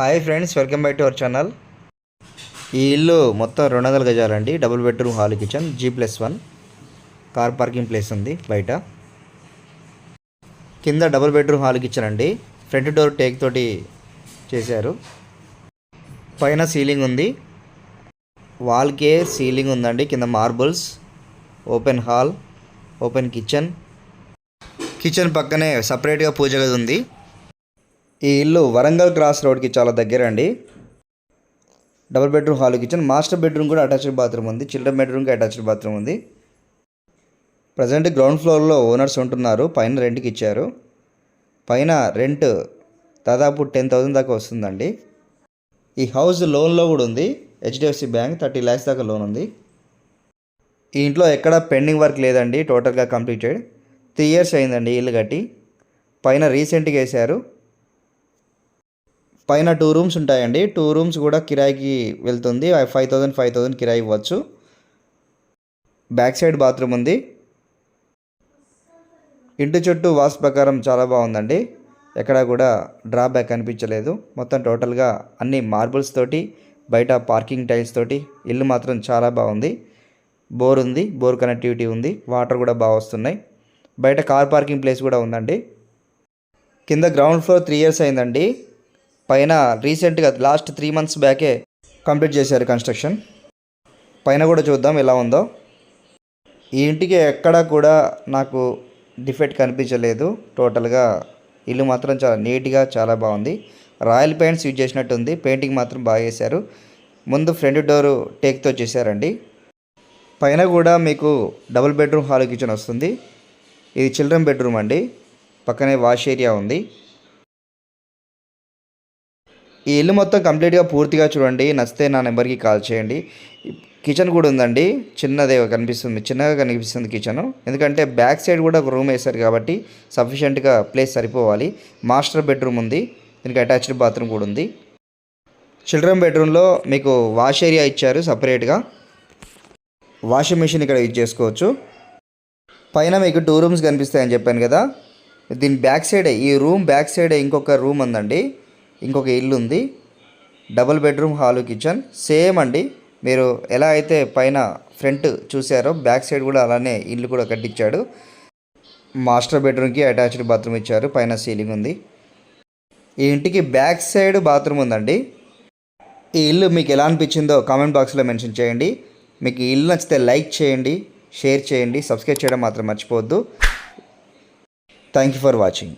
Hi friends welcome back to our channel ఈ ఇల్లు మొత్తం రెండు వందల గజాలండి. Double bedroom hall kitchen G plus one car parking place ఉంది బయట. కింద డబుల్ బెడ్రూమ్ హాల్ కిచెన్ అండి. ఫ్రంట్ డోర్ టేక్ తోటి చేశారు. పైన సీలింగ్ ఉంది. వాల్కే సీలింగ్ ఉందండి. కింద marbles open hall open kitchen kitchen పక్కనే సపరేట్గా పూజ గది ఉంది. ఈ ఇల్లు వరంగల్ క్రాస్ రోడ్కి చాలా దగ్గర అండి. Double bedroom hall kitchen master bedroom కూడా అటాచ్డ్ బాత్రూమ్ ఉంది చిల్డ్రన్ బెడ్రూమ్కి అటాచ్డ్ బాత్రూమ్ ఉంది. ప్రజెంట్ గ్రౌండ్ ఫ్లోర్లో ఓనర్స్ ఉంటున్నారు పైన రెంట్కి ఇచ్చారు. పైన రెంట్ దాదాపు టెన్ థౌజండ్ దాకా వస్తుందండి. ఈ హౌస్ లోన్లో కూడా ఉంది హెచ్డిఎఫ్సి బ్యాంక్ థర్టీ ల్యాక్స్ దాకా లోన్ ఉంది. ఈ ఇంట్లో ఎక్కడ పెండింగ్ వర్క్ లేదండి టోటల్గా కంప్లీటెడ్. త్రీ ఇయర్స్ అయిందండి ఇల్లు కట్టి. పైన రీసెంట్గా వేశారు పైన టూ రూమ్స్ ఉంటాయండి. టూ రూమ్స్ కూడా కిరాయికి వెళ్తుంది. ఫైవ్ థౌజండ్ ఫైవ్ థౌజండ్ కిరాయి ఇవ్వచ్చు. బ్యాక్ సైడ్ బాత్రూమ్ ఉంది. ఇంటి చుట్టూ వాస్ ప్రకారం చాలా బాగుందండి. ఎక్కడా కూడా డ్రాబ్యాక్ అనిపించలేదు మొత్తం టోటల్గా అన్ని మార్బుల్స్ తోటి బయట పార్కింగ్ టైల్స్ తోటి ఇల్లు మాత్రం చాలా బాగుంది. బోర్ ఉంది. బోర్ కనెక్టివిటీ ఉంది. వాటర్ కూడా బాగా వస్తున్నాయి. బయట కార్ పార్కింగ్ ప్లేస్ కూడా ఉందండి. కింద గ్రౌండ్ ఫ్లోర్ త్రీ ఇయర్స్ అయిందండి. పైన రీసెంట్గా లాస్ట్ త్రీ మంత్స్ బ్యాకే కంప్లీట్ చేశారు కన్స్ట్రక్షన్ పైన కూడా చూద్దాం ఎలా ఉందో. ఈ ఇంటికి ఎక్కడా కూడా నాకు డిఫెక్ట్ కనిపించలేదు. టోటల్గా ఇల్లు మాత్రం చాలా నీట్గా చాలా బాగుంది. రాయల్ పెయింట్స్ యూజ్ చేసినట్టుంది. పెయింటింగ్ మాత్రం బాగా చేశారు. ముందు ఫ్రంట్ డోరు టేక్తో చేశారండి. పైన కూడా మీకు డబుల్ బెడ్రూమ్ హాల్ కిచెన్ వస్తుంది. ఇది చిల్డ్రన్ బెడ్రూమ్ అండి. పక్కనే వాష్ ఏరియా ఉంది. ఈ ఇల్లు మొత్తం కంప్లీట్గా పూర్తిగా చూడండి. నచ్చితే నా నెంబర్కి కాల్ చేయండి. కిచెన్ కూడా ఉందండి. చిన్నదే కనిపిస్తుంది. చిన్నగా కనిపిస్తుంది కిచెన్. ఎందుకంటే బ్యాక్ సైడ్ కూడా ఒక రూమ్ వేశారు కాబట్టి సఫిషియెంట్గా ప్లేస్ సరిపోవాలి. మాస్టర్ బెడ్రూమ్ ఉంది. దీనికి అటాచ్డ్ బాత్రూమ్ కూడా ఉంది. చిల్డ్రన్ బెడ్రూమ్లో మీకు వాష్ ఏరియా ఇచ్చారు సపరేట్గా. వాషింగ్ మిషన్ ఇక్కడ యూజ్ చేసుకోవచ్చు. పైన మీకు టూ రూమ్స్ కనిపిస్తాయని చెప్పాను కదా. దీని బ్యాక్ సైడే ఈ రూమ్ బ్యాక్ సైడే ఇంకొక రూమ్ ఉందండి. ఇంకొక ఇల్లు ఉంది. Double bedroom hall kitchen same అండి. మీరు ఎలా అయితే పైన ఫ్రంట్ చూసారో బ్యాక్ సైడ్ కూడా అలానే ఇల్లు కూడా కట్టించాడు. మాస్టర్ బెడ్రూమ్కి అటాచ్డ్ బాత్రూమ్ ఇచ్చారు. పైన సీలింగ్ ఉంది. ఈ ఇంటికి బ్యాక్ సైడ్ బాత్రూమ్ ఉందండి. ఈ ఇల్లు మీకు ఎలా అనిపించిందో కామెంట్ బాక్స్లో మెన్షన్ చేయండి. మీకు ఈ ఇల్లు నచ్చితే లైక్ చేయండి షేర్ చేయండి సబ్స్క్రైబ్ చేయడం మాత్రం మర్చిపోవద్దు. Thank you for watching